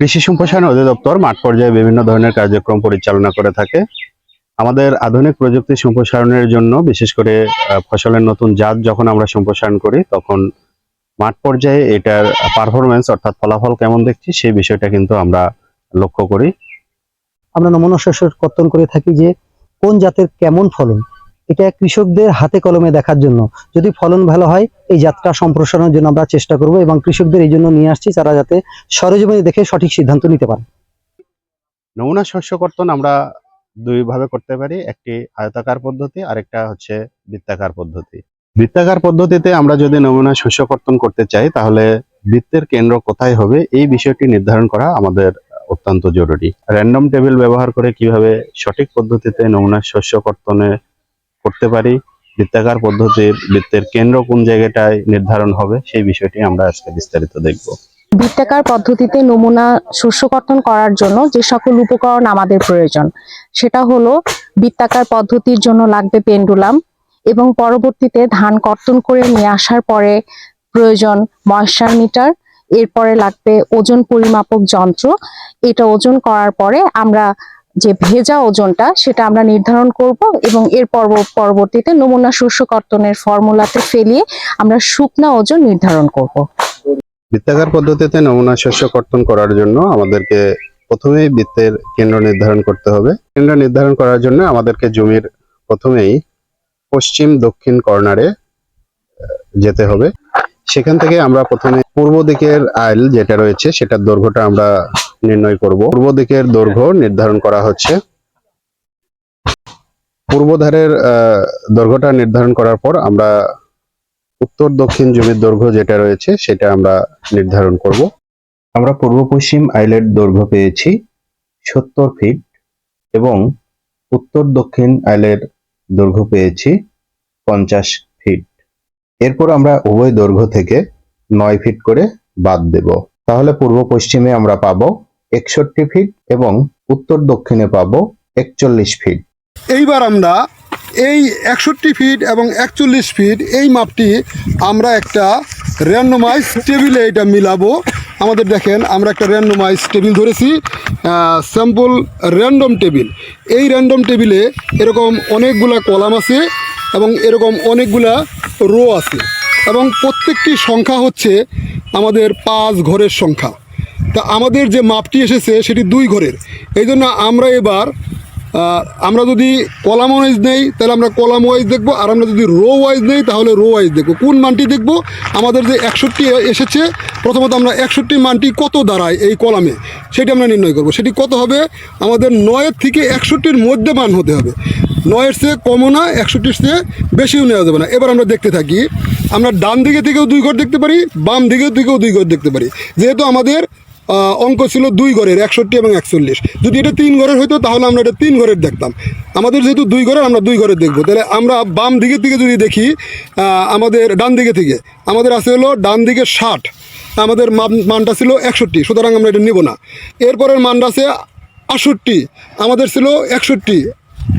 কৃষি সম্প্রসারণ অধিদপ্তর মাঠ পর্যায়ে বিভিন্ন ধরনের কার্যক্রম পরিচালনা করে থাকে। আমাদের আধুনিক প্রযুক্তি সম্প্রসারণের জন্য, বিশেষ করে ফসলের নতুন জাত যখন আমরা সম্প্রসারণ করি, তখন মাঠ পর্যায়ে এটার পারফরমেন্স অর্থাৎ ফলাফল কেমন দেখছি, সেই বিষয়টা কিন্তু আমরা লক্ষ্য করি। আমরা নমুনা শস্য কর্তন করে থাকি যে কোন জাতের কেমন ফলন এটা কৃষকদের হাতে কলমে দেখার জন্য। যদি ফলন ভালো হয়, এই যাত্রা সম্প্রসারণের জন্য আমরা চেষ্টা করব এবং কৃষকদের এই জন্য নিয়ে আসছি, তারা যাতে সরেজমিনে দেখে সঠিক সিদ্ধান্ত নিতে পারে। নমুনা শস্য কর্তন আমরা দুই ভাবে করতে পারি, একটি আয়তাকার পদ্ধতি, আরেকটা হচ্ছে বৃত্তাকার পদ্ধতি। বৃত্তাকার পদ্ধতিতে আমরা যদি নমুনা শস্য কর্তন করতে চাই, তাহলে বৃত্তের কেন্দ্র কোথায় হবে, এই বিষয়টি নির্ধারণ করা আমাদের অত্যন্ত জরুরি। র্যান্ডম টেবিল ব্যবহার করে কীভাবে সঠিক পদ্ধতিতে নমুনা শস্য কর্তনে করতে পারি, বৃত্তাকার পদ্ধতির, বৃত্তের কেন্দ্র কোন জায়গাটায় নির্ধারণ হবে, সেই বিষয়টি আমরা আজকে বিস্তারিত দেখব। বৃত্তাকার পদ্ধতিতে নমুনা শস্য কর্তন করার জন্য যে সকল উপকরণ আমাদের প্রয়োজন, সেটা হলো বৃত্তাকার পদ্ধতির জন্য লাগবে পেন্ডুলাম এবং পরবর্তীতে ধান কর্তন করে নিয়ে আসার পরে প্রয়োজন ময়েশ্চার মিটার, এরপরে লাগবে ওজন পরিমাপক যন্ত্র। এটা ওজন করার পরে আমরা যে ভেজা ওজনটা সেটা আমরা নির্ধারণ করব এবং এর পরব- পরবর্তীতে নমুনা শস্য কর্তনের ফর্মুলাতে ফেলিয়ে আমরা শুকনা ওজন নির্ধারণ করব। বৃত্তাকার পদ্ধতিতে নমুনা শস্য কর্তন করার জন্য আমাদেরকে প্রথমেই বৃত্তের কেন্দ্র নির্ধারণ করতে হবে। কেন্দ্র নির্ধারণ করার জন্য আমাদেরকে জমির প্রথমেই পশ্চিম দক্ষিণ কর্নারে যেতে হবে। সেখান থেকে আমরা প্রথমে পূর্ব দিকের আইল যেটা রয়েছে, সেটার দৈর্ঘ্যটা আমরা নির্ণয় করব। পূর্ব দিকের দৈর্ঘ্য নির্ধারণ করা হচ্ছে। পূর্বধারের দৈর্ঘ্যটা নির্ধারণ করার পর আমরা উত্তর দক্ষিণ জমির দৈর্ঘ্য যেটা রয়েছে সেটা আমরা নির্ধারণ করব। আমরা পূর্ব পশ্চিম আইলের দৈর্ঘ্য পেয়েছি সত্তর ফিট এবং উত্তর দক্ষিণ আইলের দৈর্ঘ্য পেয়েছি পঞ্চাশ ফিট। এরপর আমরা উভয় দৈর্ঘ্য থেকে নয় ফিট করে বাদ দেব। তাহলে পূর্ব পশ্চিমে আমরা পাবো একষট্টি ফিট এবং উত্তর দক্ষিণে পাবো একচল্লিশ ফিট এইবার আমরা এই একষট্টি ফিট এবং একচল্লিশ ফিট এই মাপটি আমরা একটা র্যান্ডোমাইজ টেবিলে এটা মিলাবো। আমাদের দেখেন, আমরা একটা র্যান্ডোমাইজ টেবিল ধরেছি স্যাম্পল র্যান্ডম টেবিল এই র্যান্ডম টেবিলে এরকম অনেকগুলা কলাম আছে এবং এরকম অনেকগুলা রো আছে। এবং প্রত্যেকটি সংখ্যা হচ্ছে আমাদের পাঁচ ঘরের সংখ্যা। তা আমাদের যে মাপটি এসেছে সেটি দুই ঘরের। এই জন্য আমরা এবার আমরা যদি কলাম ওয়াইজ নেই, তাহলে আমরা কলাম ওয়াইজ দেখব, আর আমরা যদি রো ওয়াইজ নেই, তাহলে রো ওয়াইজ দেখব। কোন মানটি দেখব? আমাদের যে একষট্টি এসেছে, প্রথমত আমরা একষট্টি মানটি কত দাঁড়ায় এই কলামে, সেটি আমরা নির্ণয় করব। সেটি কত হবে? আমাদের নয়ের থেকে একষট্টির মধ্যে মান হতে হবে। নয়ের চেয়ে কমও না, একষট্টির চেয়ে বেশিও নেওয়া যাবে না। এবার আমরা দেখতে থাকি, আমরা ডান দিকে থেকেও দুই ঘর দেখতে পারি, বাম দিকে থেকেও দুই ঘর দেখতে পারি। যেহেতু আমাদের অঙ্ক ছিল দুই ঘরের, একষট্টি এবং একচল্লিশ। যদি এটা তিন ঘরের হতো তাহলে আমরা এটা তিন ঘরের দেখতাম। আমাদের যেহেতু দুই ঘরের, আমরা দুই ঘরের দেখব। তাহলে আমরা বাম দিকের দিকে যদি দেখি আমাদের ডান দিকে থেকে, আমাদের আছে হলো ডান দিকে ষাট, আমাদের মানটা ছিল একষট্টি, সুতরাং আমরা এটা নেব না। এরপরের মানটা আছে আষট্টি আমাদের ছিল একষট্টি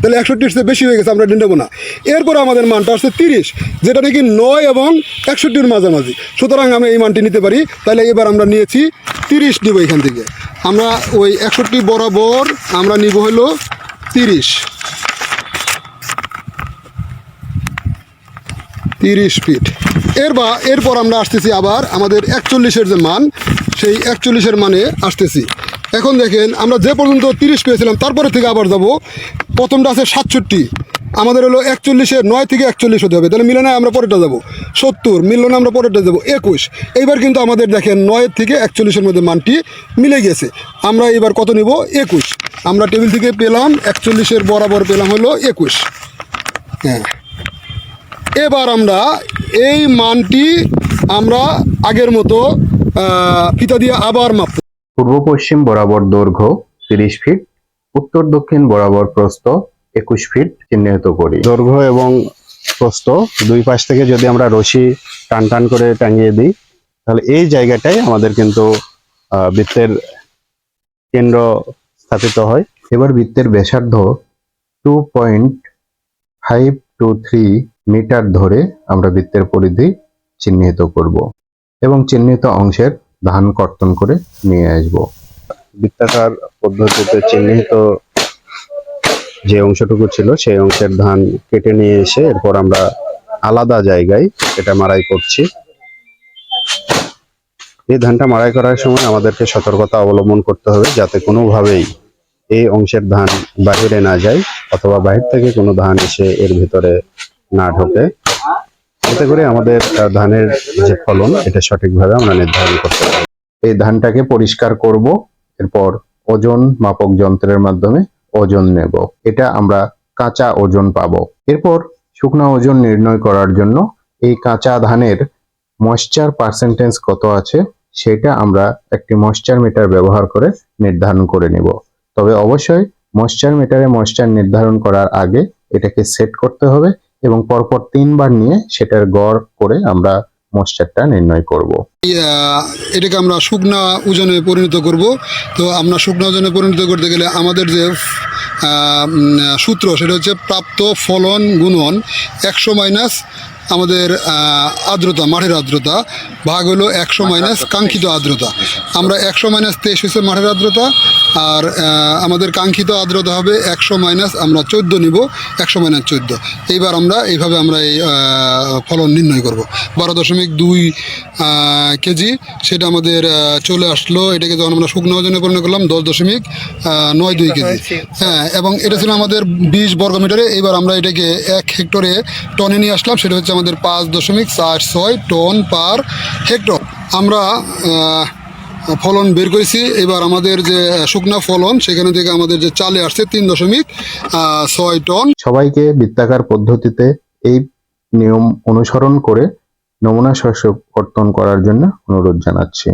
তাহলে একষট্টির চেয়ে বেশি হয়ে গেছে, আমরা এটা নেব না। এরপরে আমাদের মানটা আসছে তিরিশ, যেটা নাকি নয় এবং একষট্টির মাঝামাঝি। সুতরাং আমরা এই মানটি নিতে পারি। তাহলে এবার আমরা নিয়েছি তিরিশ নিব এখান থেকে। আমরা ওই একষট্টি বরাবর আমরা নিব হলো তিরিশ। তিরিশ ফিট এর বা এরপর আমরা আসতেছি আবার আমাদের একচল্লিশের যে মান, সেই একচল্লিশের মানে আসতেছি। এখন দেখেন, আমরা যে পর্যন্ত তিরিশ পেয়েছিলাম, তারপরে থেকে আবার যাব। প্রথমটা আছে সাতষট্টি, আমাদের হলো একচল্লিশের নয় থেকে একচল্লিশ হতে হবে। তাহলে মিলে না আমরা পরেরটা যাব। সত্তর মিললো না আমরা পরেরটা যাব। একুশ, এইবার কিন্তু আমাদের দেখেন নয়ের থেকে একচল্লিশের মধ্যে মানটি মিলে গেছে। আমরা এবার কত নিব? একুশ। আমরা টেবিল থেকে পেলাম, একচল্লিশের বরাবর পেলাম হলো একুশ। হ্যাঁ। এবার আমরা এই মানটি আমরা আগের মতো ফিতা দিয়ে আবার মাপব। পূর্ব পশ্চিম বরাবর দৈর্ঘ্য তিরিশ ফিট উত্তর দক্ষিণ বরাবর প্রস্থ একুশ ফিট চিহ্নিত করি। দৈর্ঘ্য এবং প্রস্থ দুই পাশ থেকে যদি আমরা রশি টান টান করে টাঙিয়ে দিই তাহলে এই জায়গাটাই আমাদের কিন্তু আহ, বৃত্তের কেন্দ্র স্থাপিত হয়। এবার বৃত্তের ব্যাসার্ধ two point five two three metre ধরে আমরা বৃত্তের পরিধি চিহ্নিত করব এবং চিহ্নিত অংশের ধান কর্তন করে নিয়ে আসব। বৃত্তাকার পদ্ধতিতে চিহ্নিত যে অংশটুকু ছিল, সেই অংশের ধান কেটে নিয়ে এসে এরপর আমরা আলাদা জায়গায় এটা মারাই করছি। এই ধানটা মারাই করার সময় আমাদেরকে সতর্কতা অবলম্বন করতে হবে, যাতে কোনোভাবেই এই অংশের ধান বাহিরে না যায়, অথবা বাহির থেকে কোনো ধান এসে এর ভিতরে না ঢোকে। এতে করে আমাদের ধানের যে ফলন, এটা সঠিকভাবে আমরা নির্ধারণ করতে পারি এই ধানটাকে পরিষ্কার করব, এরপর ওজন মাপক যন্ত্রের মাধ্যমে ওজন নেব। এটা আমরা কাঁচা ওজন পাবো। এরপর শুকনো ওজন নির্ণয় করার জন্য এই কাঁচা ধানের ময়েশ্চার পার্সেন্টেজ কত আছে, সেটা আমরা একটি ময়েশ্চার মিটার ব্যবহার করে নির্ধারণ করে নিব। তবে অবশ্যই ময়েশ্চার মিটারে ময়শ্চার নির্ধারণ করার আগে এটাকে সেট করতে হবে। এবং পরপর তিনবার নিয়ে সেটার গড় করে আমরা ময়েশ্চারটা নির্ণয় করব। এটাকে আমরা শুকনা ওজনে পরিণত করব। তো আমরা শুকনা ওজনে পরিণত করতে গেলে আমাদের যে সূত্র সেটা হচ্ছে প্রাপ্ত ফলন গুণন একশো মাইনাস আমাদের আর্দ্রতা মাঠের আর্দ্রতা ভাগ হলো একশো মাইনাস কাঙ্ক্ষিত আর্দ্রতা। আমরা একশো মাইনাস তেইশ হচ্ছে মাঠের আর্দ্রতা আর আমাদের কাঙ্ক্ষিত আর্দ্রতা হবে একশো মাইনাস আমরা চোদ্দ নিব একশো মাইনাস চোদ্দ। এইবার আমরা এইভাবে আমরা এই ফলন নির্ণয় করব। বারো দশমিক দুই কেজি সেটা আমাদের চলে আসলো। এটাকে যখন আমরা শুকনো ওজনে পরিণত করলাম দশ দশমিক নয় দুই কেজি। হ্যাঁ এবং এটা ছিল আমাদের বিশ বর্গমিটারে। এইবার আমরা এটাকে এক হেক্টরে টনে নিয়ে আসলাম। সেটা হচ্ছে আমাদের পাঁচ দশমিক চার ছয় টন পার হেক্টর। আমরা ফলন বের করেছি। এবার আমাদের যে শুকনা ফলন, সেখানে থেকে আমাদের যে চালে আসছে তিন দশমিক ছয় টন। সবাইকে বৃত্তাকার পদ্ধতিতে এই নিয়ম অনুসরণ করে নমুনা শস্য কর্তন করার জন্য অনুরোধ জানাচ্ছি।